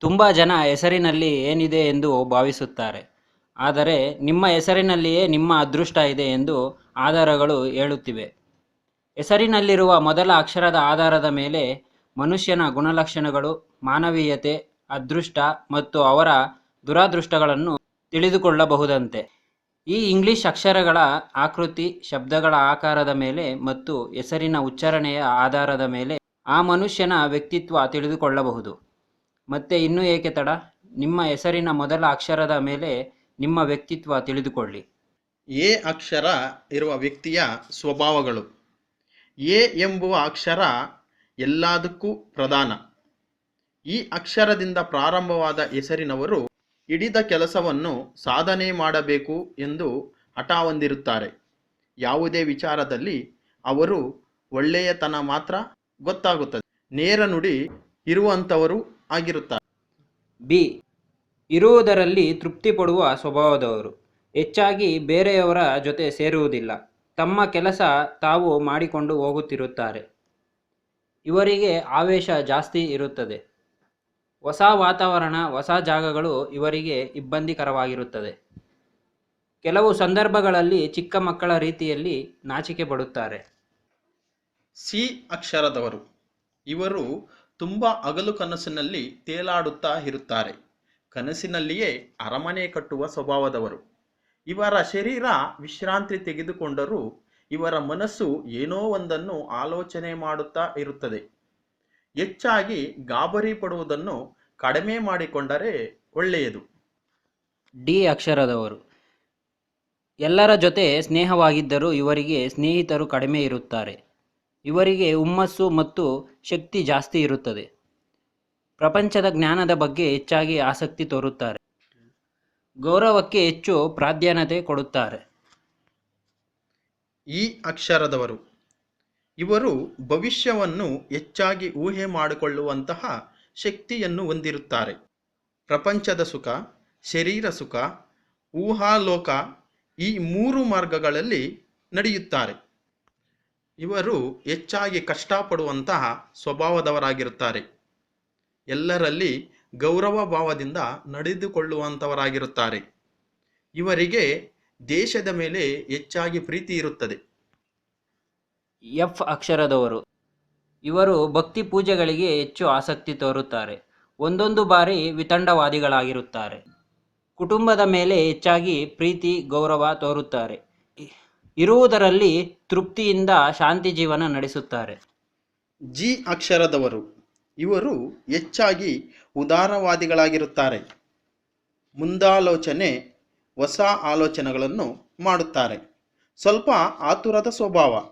ತುಂಬ ಜನ ಹೆಸರಿನಲ್ಲಿ ಏನಿದೆ ಎಂದು ಭಾವಿಸುತ್ತಾರೆ. ಆದರೆ ನಿಮ್ಮ ಹೆಸರಿನಲ್ಲಿಯೇ ನಿಮ್ಮ ಅದೃಷ್ಟ ಇದೆ ಎಂದು ಆಧಾರಗಳು ಹೇಳುತ್ತಿವೆ. ಹೆಸರಿನಲ್ಲಿರುವ ಮೊದಲ ಅಕ್ಷರದ ಆಧಾರದ ಮೇಲೆ ಮನುಷ್ಯನ ಗುಣಲಕ್ಷಣಗಳು, ಮಾನವೀಯತೆ, ಅದೃಷ್ಟ ಮತ್ತು ಅವರ ದುರಾದೃಷ್ಟಗಳನ್ನು ತಿಳಿದುಕೊಳ್ಳಬಹುದಂತೆ. ಈ ಇಂಗ್ಲಿಷ್ ಅಕ್ಷರಗಳ ಆಕೃತಿ, ಶಬ್ದಗಳ ಆಕಾರದ ಮೇಲೆ ಮತ್ತು ಹೆಸರಿನ ಉಚ್ಚಾರಣೆಯ ಆಧಾರದ ಮೇಲೆ ಆ ಮನುಷ್ಯನ ವ್ಯಕ್ತಿತ್ವ ತಿಳಿದುಕೊಳ್ಳಬಹುದು. ಮತ್ತೆ ಇನ್ನೂ ಏಕೆ ತಡ? ನಿಮ್ಮ ಹೆಸರಿನ ಮೊದಲ ಅಕ್ಷರದ ಮೇಲೆ ನಿಮ್ಮ ವ್ಯಕ್ತಿತ್ವ ತಿಳಿದುಕೊಳ್ಳಿ. ಎ ಅಕ್ಷರ ಇರುವ ವ್ಯಕ್ತಿಯ ಸ್ವಭಾವಗಳು. ಎ ಎಂಬುವ ಅಕ್ಷರ ಎಲ್ಲದಕ್ಕೂ ಪ್ರಧಾನ. ಈ ಅಕ್ಷರದಿಂದ ಪ್ರಾರಂಭವಾದ ಹೆಸರಿನವರು ಹಿಡಿದ ಕೆಲಸವನ್ನು ಸಾಧನೆ ಮಾಡಬೇಕು ಎಂದು ಹಠ ಹೊಂದಿರುತ್ತಾರೆ. ಯಾವುದೇ ವಿಚಾರದಲ್ಲಿ ಅವರು ಒಳ್ಳೆಯತನ ಮಾತ್ರ ಗೊತ್ತಾಗುತ್ತದೆ. ನೇರ ನುಡಿ ಇರುವಂಥವರು ಆಗಿರುತ್ತಾರೆ ಬಿ. ಇರುವುದರಲ್ಲಿ ತೃಪ್ತಿ ಪಡುವ ಸ್ವಭಾವದವರು. ಹೆಚ್ಚಾಗಿ ಬೇರೆಯವರ ಜೊತೆ ಸೇರುವುದಿಲ್ಲ. ತಮ್ಮ ಕೆಲಸ ತಾವು ಮಾಡಿಕೊಂಡು ಹೋಗುತ್ತಿರುತ್ತಾರೆ. ಇವರಿಗೆ ಆವೇಶ ಜಾಸ್ತಿ ಇರುತ್ತದೆ. ಹೊಸ ವಾತಾವರಣ ಹೊಸ ಜಾಗಗಳು ಇವರಿಗೆ ಇಬ್ಬಂದಿಕರವಾಗಿರುತ್ತದೆ. ಕೆಲವು ಸಂದರ್ಭಗಳಲ್ಲಿ ಚಿಕ್ಕ ಮಕ್ಕಳ ರೀತಿಯಲ್ಲಿ ನಾಚಿಕೆ ಪಡುತ್ತಾರೆ. ಸಿ. ಅಕ್ಷರದವರು. ಇವರು ತುಂಬ ಅಗಲು ಕನಸಿನಲ್ಲಿ ತೇಲಾಡುತ್ತಾ ಇರುತ್ತಾರೆ. ಕನಸಿನಲ್ಲಿಯೇ ಅರಮನೆ ಕಟ್ಟುವ ಸ್ವಭಾವದವರು. ಇವರ ಶರೀರ ವಿಶ್ರಾಂತಿ ತೆಗೆದುಕೊಂಡರೂ ಇವರ ಮನಸ್ಸು ಏನೋ ಒಂದನ್ನು ಆಲೋಚನೆ ಮಾಡುತ್ತಾ ಇರುತ್ತದೆ. ಹೆಚ್ಚಾಗಿ ಗಾಬರಿ ಪಡುವುದನ್ನು ಕಡಿಮೆ ಮಾಡಿಕೊಂಡರೆ ಒಳ್ಳೆಯದು. ಡಿ ಅಕ್ಷರದವರು. ಎಲ್ಲರ ಜೊತೆ ಸ್ನೇಹವಾಗಿದ್ದರೂ ಇವರಿಗೆ ಸ್ನೇಹಿತರು ಕಡಿಮೆ ಇರುತ್ತಾರೆ. ಇವರಿಗೆ ಹುಮ್ಮಸ್ಸು ಮತ್ತು ಶಕ್ತಿ ಜಾಸ್ತಿ ಇರುತ್ತದೆ. ಪ್ರಪಂಚದ ಜ್ಞಾನದ ಬಗ್ಗೆ ಹೆಚ್ಚಾಗಿ ಆಸಕ್ತಿ ತೋರುತ್ತಾರೆ. ಗೌರವಕ್ಕೆ ಹೆಚ್ಚು ಪ್ರಾಧಾನ್ಯತೆ ಕೊಡುತ್ತಾರೆ. ಈ ಅಕ್ಷರದವರು. ಇವರು ಭವಿಷ್ಯವನ್ನು ಹೆಚ್ಚಾಗಿ ಊಹೆ ಮಾಡಿಕೊಳ್ಳುವಂತಹ ಶಕ್ತಿಯನ್ನು ಹೊಂದಿರುತ್ತಾರೆ. ಪ್ರಪಂಚದ ಸುಖ, ಶರೀರ ಸುಖ, ಊಹಾಲೋಕ ಈ ಮೂರು ಮಾರ್ಗಗಳಲ್ಲಿ ನಡೆಯುತ್ತಾರೆ. ಇವರು ಹೆಚ್ಚಾಗಿ ಕಷ್ಟಪಡುವಂತಹ ಸ್ವಭಾವದವರಾಗಿರುತ್ತಾರೆ. ಎಲ್ಲರಲ್ಲಿ ಗೌರವ ಭಾವದಿಂದ ನಡೆದುಕೊಳ್ಳುವಂಥವರಾಗಿರುತ್ತಾರೆ ಇವರಿಗೆ ದೇಶದ ಮೇಲೆ ಹೆಚ್ಚಾಗಿ ಪ್ರೀತಿ ಇರುತ್ತದೆ. ಎಫ್ ಅಕ್ಷರದವರು. ಇವರು ಭಕ್ತಿ ಪೂಜೆಗಳಿಗೆ ಹೆಚ್ಚು ಆಸಕ್ತಿ ತೋರುತ್ತಾರೆ. ಒಂದೊಂದು ಬಾರಿ ವಿತಂಡವಾದಿಗಳಾಗಿರುತ್ತಾರೆ. ಕುಟುಂಬದ ಮೇಲೆ ಹೆಚ್ಚಾಗಿ ಪ್ರೀತಿ, ಗೌರವ ತೋರುತ್ತಾರೆ. ಇರುವುದರಲ್ಲಿ ತೃಪ್ತಿಯಿಂದ ಶಾಂತಿ ಜೀವನ ನಡೆಸುತ್ತಾರೆ. ಜಿ ಅಕ್ಷರದವರು ಇವರು ಹೆಚ್ಚಾಗಿ ಉದಾರವಾದಿಗಳಾಗಿರುತ್ತಾರೆ. ಮುಂದಾಲೋಚನೆ ಹೊಸ ಆಲೋಚನೆಗಳನ್ನು ಮಾಡುತ್ತಾರೆ. ಸ್ವಲ್ಪ ಆತುರದ ಸ್ವಭಾವ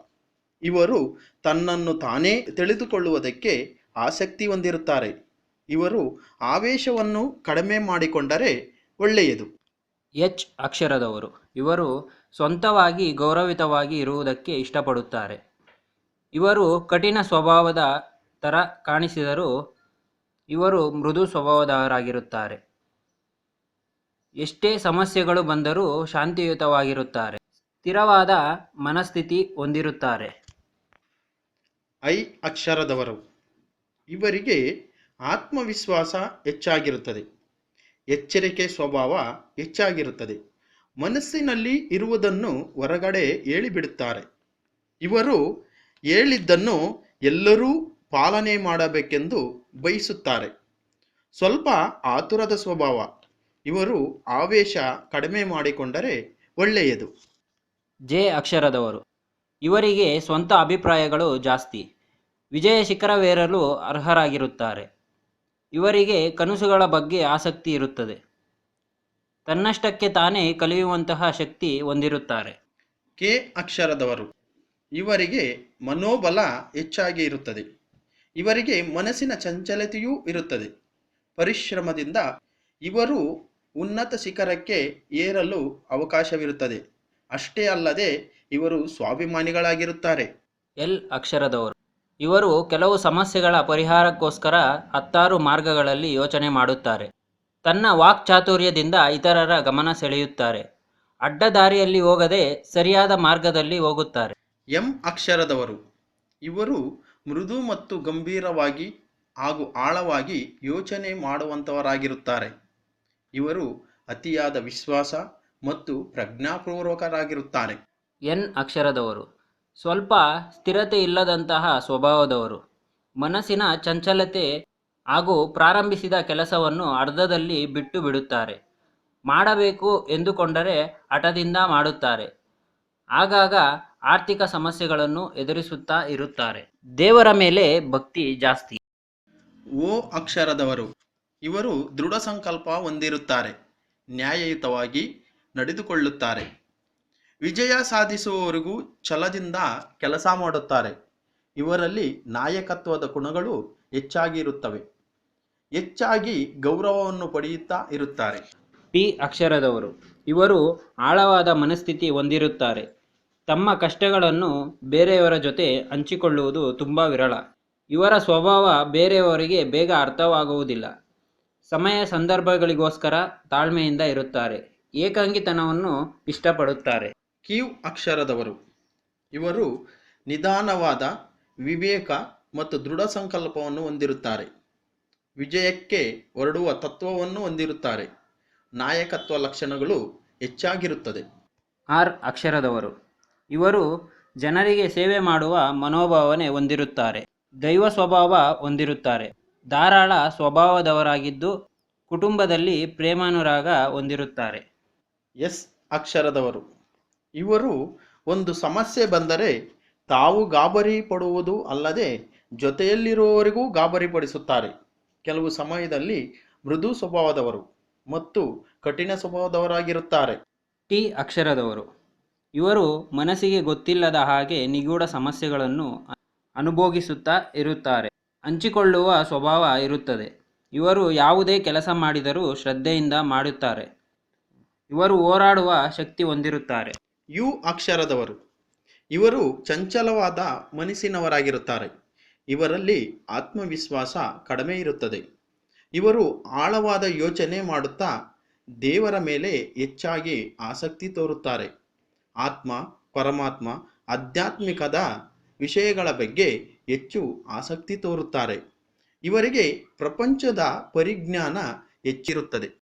ಇವರು ತನ್ನನ್ನು ತಾನೇ ತಿಳಿದುಕೊಳ್ಳುವುದಕ್ಕೆ ಆಸಕ್ತಿ ಹೊಂದಿರುತ್ತಾರೆ. ಇವರು ಆವೇಶವನ್ನು ಕಡಿಮೆ ಮಾಡಿಕೊಂಡರೆ ಒಳ್ಳೆಯದು. ಎಚ್ ಅಕ್ಷರದವರು ಇವರು ಸ್ವಂತವಾಗಿ ಗೌರವಿತವಾಗಿ ಇರುವುದಕ್ಕೆ ಇಷ್ಟಪಡುತ್ತಾರೆ. ಇವರು ಕಠಿಣ ಸ್ವಭಾವದ ಥರ ಕಾಣಿಸಿದರೂ ಇವರು ಮೃದು ಸ್ವಭಾವದವರಾಗಿರುತ್ತಾರೆ. ಎಷ್ಟೇ ಸಮಸ್ಯೆಗಳು ಬಂದರೂ ಶಾಂತಿಯುತವಾಗಿರುತ್ತಾರೆ. ಸ್ಥಿರವಾದ ಮನಸ್ಥಿತಿ ಹೊಂದಿರುತ್ತಾರೆ. ಐ ಅಕ್ಷರದವರು. ಇವರಿಗೆ ಆತ್ಮವಿಶ್ವಾಸ ಹೆಚ್ಚಾಗಿರುತ್ತದೆ. ಎಚ್ಚರಿಕೆ ಸ್ವಭಾವ ಹೆಚ್ಚಾಗಿರುತ್ತದೆ. ಮನಸ್ಸಿನಲ್ಲಿ ಇರುವುದನ್ನು ಹೊರಗಡೆ ಹೇಳಿಬಿಡುತ್ತಾರೆ. ಇವರು ಹೇಳಿದ್ದನ್ನು ಎಲ್ಲರೂ ಪಾಲನೆ ಮಾಡಬೇಕೆಂದು ಬಯಸುತ್ತಾರೆ. ಸ್ವಲ್ಪ ಆತುರದ ಸ್ವಭಾವ, ಇವರು ಆವೇಶ ಕಡಿಮೆ ಮಾಡಿಕೊಂಡರೆ ಒಳ್ಳೆಯದು. ಜೆ. ಅಕ್ಷರದವರು, ಇವರಿಗೆ ಸ್ವಂತ ಅಭಿಪ್ರಾಯಗಳು ಜಾಸ್ತಿ. ವಿಜಯ ಶಿಖರವೇರಲು ಅರ್ಹರಾಗಿರುತ್ತಾರೆ. ಇವರಿಗೆ ಕನಸುಗಳ ಬಗ್ಗೆ ಆಸಕ್ತಿ ಇರುತ್ತದೆ. ತನ್ನಷ್ಟಕ್ಕೆ ತಾನೇ ಕಲಿಯುವಂತಹ ಶಕ್ತಿ ಹೊಂದಿರುತ್ತಾರೆ. ಕೆ ಅಕ್ಷರದವರು. ಇವರಿಗೆ ಮನೋಬಲ ಹೆಚ್ಚಾಗಿ ಇರುತ್ತದೆ. ಇವರಿಗೆ ಮನಸ್ಸಿನ ಚಂಚಲತೆಯೂ ಇರುತ್ತದೆ. ಪರಿಶ್ರಮದಿಂದ ಇವರು ಉನ್ನತ ಶಿಖರಕ್ಕೆ ಏರಲು ಅವಕಾಶವಿರುತ್ತದೆ. ಅಷ್ಟೇ ಅಲ್ಲದೆ ಇವರು ಸ್ವಾಭಿಮಾನಿಗಳಾಗಿರುತ್ತಾರೆ. ಎಲ್ ಅಕ್ಷರದವರು. ಇವರು ಕೆಲವು ಸಮಸ್ಯೆಗಳ ಪರಿಹಾರಕ್ಕೋಸ್ಕರ ಹತ್ತಾರು ಮಾರ್ಗಗಳಲ್ಲಿ ಯೋಚನೆ ಮಾಡುತ್ತಾರೆ. ತನ್ನ ವಾಕ್ಚಾತುರ್ಯದಿಂದ ಇತರರ ಗಮನ ಸೆಳೆಯುತ್ತಾರೆ. ಅಡ್ಡದಾರಿಯಲ್ಲಿ ಹೋಗದೆ ಸರಿಯಾದ ಮಾರ್ಗದಲ್ಲಿ ಹೋಗುತ್ತಾರೆ. ಎಂ ಅಕ್ಷರದವರು. ಇವರು ಮೃದು ಮತ್ತು ಗಂಭೀರವಾಗಿ ಹಾಗೂ ಆಳವಾಗಿ ಯೋಚನೆ ಮಾಡುವಂಥವರಾಗಿರುತ್ತಾರೆ ಇವರು ಅತಿಯಾದ ವಿಶ್ವಾಸ ಮತ್ತು ಪ್ರಜ್ಞಾಪೂರ್ವಕರಾಗಿರುತ್ತಾರೆ. ಎನ್ ಅಕ್ಷರದವರು. ಸ್ವಲ್ಪ ಸ್ಥಿರತೆ ಇಲ್ಲದಂತಹ ಸ್ವಭಾವದವರು. ಮನಸ್ಸಿನ ಚಂಚಲತೆ ಹಾಗೂ ಪ್ರಾರಂಭಿಸಿದ ಕೆಲಸವನ್ನು ಅರ್ಧದಲ್ಲಿ ಬಿಟ್ಟು ಬಿಡುತ್ತಾರೆ. ಮಾಡಬೇಕು ಎಂದುಕೊಂಡರೆ ಹಠದಿಂದ ಮಾಡುತ್ತಾರೆ. ಆಗಾಗ ಆರ್ಥಿಕ ಸಮಸ್ಯೆಗಳನ್ನು ಎದುರಿಸುತ್ತಾ ಇರುತ್ತಾರೆ. ದೇವರ ಮೇಲೆ ಭಕ್ತಿ ಜಾಸ್ತಿ. ಓ ಅಕ್ಷರದವರು, ಇವರು ದೃಢ ಸಂಕಲ್ಪ ಹೊಂದಿರುತ್ತಾರೆ, ನ್ಯಾಯಯುತವಾಗಿ ನಡೆದುಕೊಳ್ಳುತ್ತಾರೆ. ವಿಜಯ ಸಾಧಿಸುವವರೆಗೂ ಛಲದಿಂದ ಕೆಲಸ ಮಾಡುತ್ತಾರೆ. ಇವರಲ್ಲಿ ನಾಯಕತ್ವದ ಗುಣಗಳು ಹೆಚ್ಚಾಗಿರುತ್ತವೆ. ಹೆಚ್ಚಾಗಿ ಗೌರವವನ್ನು ಪಡೆಯುತ್ತಾ ಇರುತ್ತಾರೆ. ಪಿ. ಅಕ್ಷರದವರು ಇವರು ಆಳವಾದ ಮನಸ್ಥಿತಿ ಹೊಂದಿರುತ್ತಾರೆ. ತಮ್ಮ ಕಷ್ಟಗಳನ್ನು ಬೇರೆಯವರ ಜೊತೆ ಹಂಚಿಕೊಳ್ಳುವುದು ತುಂಬ ವಿರಳ. ಇವರ ಸ್ವಭಾವ ಬೇರೆಯವರಿಗೆ ಬೇಗ ಅರ್ಥವಾಗುವುದಿಲ್ಲ. ಸಮಯ ಸಂದರ್ಭಗಳಿಗೋಸ್ಕರ ತಾಳ್ಮೆಯಿಂದ ಇರುತ್ತಾರೆ. ಏಕಾಂಗಿತನವನ್ನು ಇಷ್ಟಪಡುತ್ತಾರೆ. ಕ್ಯೂ. ಅಕ್ಷರದವರು ಇವರು ನಿಧಾನವಾದ ವಿವೇಕ ಮತ್ತು ದೃಢ ಸಂಕಲ್ಪವನ್ನು ಹೊಂದಿರುತ್ತಾರೆ. ವಿಜಯಕ್ಕೆ ಹೊರಡುವ ತತ್ವವನ್ನು ಹೊಂದಿರುತ್ತಾರೆ. ನಾಯಕತ್ವ ಲಕ್ಷಣಗಳು ಹೆಚ್ಚಾಗಿರುತ್ತದೆ. ಆರ್. ಅಕ್ಷರದವರು. ಇವರು ಜನರಿಗೆ ಸೇವೆ ಮಾಡುವ ಮನೋಭಾವನೆ ಹೊಂದಿರುತ್ತಾರೆ. ದೈವ ಸ್ವಭಾವ ಹೊಂದಿರುತ್ತಾರೆ. ಧಾರಾಳ ಸ್ವಭಾವದವರಾಗಿದ್ದು ಕುಟುಂಬದಲ್ಲಿ ಪ್ರೇಮಾನುರಾಗ ಹೊಂದಿರುತ್ತಾರೆ. ಎಸ್. ಅಕ್ಷರದವರು. ಇವರು ಒಂದು ಸಮಸ್ಯೆ ಬಂದರೆ ತಾವು ಗಾಬರಿ ಪಡುವುದು ಅಲ್ಲದೆ ಜೊತೆಯಲ್ಲಿರುವವರಿಗೂ ಗಾಬರಿ ಪಡಿಸುತ್ತಾರೆ. ಕೆಲವು ಸಮಯದಲ್ಲಿ ಮೃದು ಸ್ವಭಾವದವರು ಮತ್ತು ಕಠಿಣ ಸ್ವಭಾವದವರಾಗಿರುತ್ತಾರೆ. ಟಿ. ಅಕ್ಷರದವರು. ಇವರು ಮನಸ್ಸಿಗೆ ಗೊತ್ತಿಲ್ಲದ ಹಾಗೆ ನಿಗೂಢ ಸಮಸ್ಯೆಗಳನ್ನು ಅನುಭೋಗಿಸುತ್ತಾ ಇರುತ್ತಾರೆ. ಹಂಚಿಕೊಳ್ಳುವ ಸ್ವಭಾವ ಇರುತ್ತದೆ. ಇವರು ಯಾವುದೇ ಕೆಲಸ ಮಾಡಿದರೂ ಶ್ರದ್ಧೆಯಿಂದ ಮಾಡುತ್ತಾರೆ. ಇವರು ಹೋರಾಡುವ ಶಕ್ತಿ ಹೊಂದಿರುತ್ತಾರೆ. ಯು. ಅಕ್ಷರದವರು. ಇವರು ಚಂಚಲವಾದ ಮನಸ್ಸಿನವರಾಗಿರುತ್ತಾರೆ. ಇವರಲ್ಲಿ ಆತ್ಮವಿಶ್ವಾಸ ಕಡಿಮೆ ಇರುತ್ತದೆ. ಇವರು ಆಳವಾದ ಯೋಚನೆ ಮಾಡುತ್ತಾ ದೇವರ ಮೇಲೆ ಹೆಚ್ಚಾಗಿ ಆಸಕ್ತಿ ತೋರುತ್ತಾರೆ. ಆತ್ಮ, ಪರಮಾತ್ಮ, ಆಧ್ಯಾತ್ಮಿಕದ ವಿಷಯಗಳ ಬಗ್ಗೆ ಹೆಚ್ಚು ಆಸಕ್ತಿ ತೋರುತ್ತಾರೆ. ಇವರಿಗೆ ಪ್ರಪಂಚದ ಪರಿಜ್ಞಾನ ಹೆಚ್ಚಿರುತ್ತದೆ.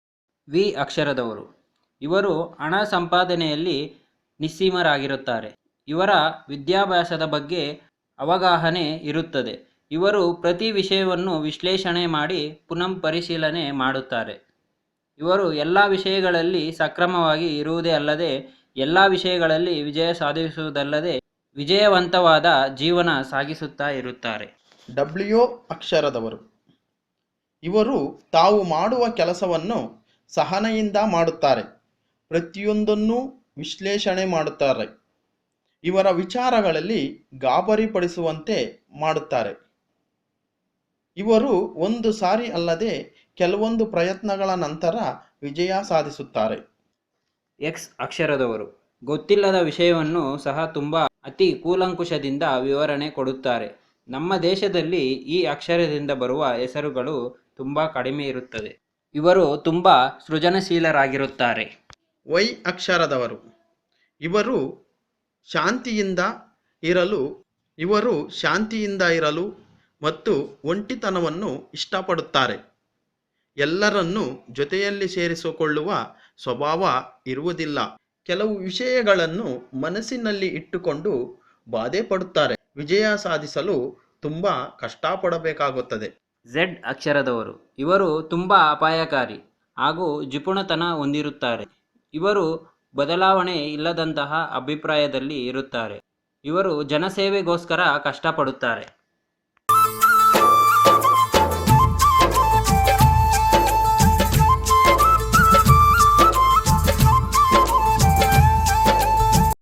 ವಿ. ಅಕ್ಷರದವರು. ಇವರು ಹಣ ಸಂಪಾದನೆಯಲ್ಲಿ ನಿಸ್ಸೀಮರಾಗಿರುತ್ತಾರೆ. ಇವರ ವಿದ್ಯಾಭ್ಯಾಸದ ಬಗ್ಗೆ ಅವಗಾಹನೆ ಇರುತ್ತದೆ. ಇವರು ಪ್ರತಿ ವಿಷಯವನ್ನು ವಿಶ್ಲೇಷಣೆ ಮಾಡಿ ಪುನಂ ಪರಿಶೀಲನೆ ಮಾಡುತ್ತಾರೆ. ಇವರು ಎಲ್ಲ ವಿಷಯಗಳಲ್ಲಿ ಸಕ್ರಮವಾಗಿ ಇರುವುದೇ ಅಲ್ಲದೆ, ಎಲ್ಲ ವಿಷಯಗಳಲ್ಲಿ ವಿಜಯ ಸಾಧಿಸುವುದಲ್ಲದೆ ವಿಜಯವಂತವಾದ ಜೀವನ ಸಾಗಿಸುತ್ತಾ ಇರುತ್ತಾರೆ. ಡಬ್ಲ್ಯೂ ಅಕ್ಷರದವರು. ಇವರು ತಾವು ಮಾಡುವ ಕೆಲಸವನ್ನು ಸಹನೆಯಿಂದ ಮಾಡುತ್ತಾರೆ. ಪ್ರತಿಯೊಂದನ್ನು ವಿಶ್ಲೇಷಣೆ ಮಾಡುತ್ತಾರೆ. ಇವರ ವಿಚಾರಗಳಲ್ಲಿ ಗಾಬರಿಪಡಿಸುವಂತೆ ಮಾಡುತ್ತಾರೆ. ಇವರು ಒಂದು ಸಾರಿ ಅಲ್ಲದೆ ಕೆಲವೊಂದು ಪ್ರಯತ್ನಗಳ ನಂತರ ವಿಜಯ ಸಾಧಿಸುತ್ತಾರೆ. ಎಕ್ಸ್ ಅಕ್ಷರದವರು. ಗೊತ್ತಿಲ್ಲದ ವಿಷಯವನ್ನು ಸಹ ತುಂಬ ಅತಿ ಕೂಲಂಕುಷದಿಂದ ವಿವರಣೆ ಕೊಡುತ್ತಾರೆ. ನಮ್ಮ ದೇಶದಲ್ಲಿ ಈ ಅಕ್ಷರದಿಂದ ಬರುವ ಹೆಸರುಗಳು ತುಂಬ ಕಡಿಮೆ ಇರುತ್ತದೆ. ಇವರು ತುಂಬ ಸೃಜನಶೀಲರಾಗಿರುತ್ತಾರೆ. ವೈ ಅಕ್ಷರದವರು. ಇವರು ಶಾಂತಿಯಿಂದ ಇರಲು, ಇವರು ಶಾಂತಿಯಿಂದ ಇರಲು ಮತ್ತು ಒಂಟಿತನವನ್ನು ಇಷ್ಟಪಡುತ್ತಾರೆ. ಎಲ್ಲರನ್ನೂ ಜೊತೆಯಲ್ಲಿ ಸೇರಿಸಿಕೊಳ್ಳುವ ಸ್ವಭಾವ ಇರುವುದಿಲ್ಲ. ಕೆಲವು ವಿಷಯಗಳನ್ನು ಮನಸ್ಸಿನಲ್ಲಿ ಇಟ್ಟುಕೊಂಡು ಬಾಧೆ ಪಡುತ್ತಾರೆ ವಿಜಯ ಸಾಧಿಸಲು ತುಂಬ ಕಷ್ಟಪಡಬೇಕಾಗುತ್ತದೆ. ಝೆಡ್ ಅಕ್ಷರದವರು. ಇವರು ತುಂಬ ಅಪಾಯಕಾರಿ ಹಾಗೂ ಜಿಪುಣತನ ಹೊಂದಿರುತ್ತಾರೆ. ಇವರು ಬದಲಾವಣೆ ಇಲ್ಲದಂತಹ ಅಭಿಪ್ರಾಯದಲ್ಲಿ ಇರುತ್ತಾರೆ. ಇವರು ಜನಸೇವೆಗೋಸ್ಕರ ಕಷ್ಟಪಡುತ್ತಾರೆ.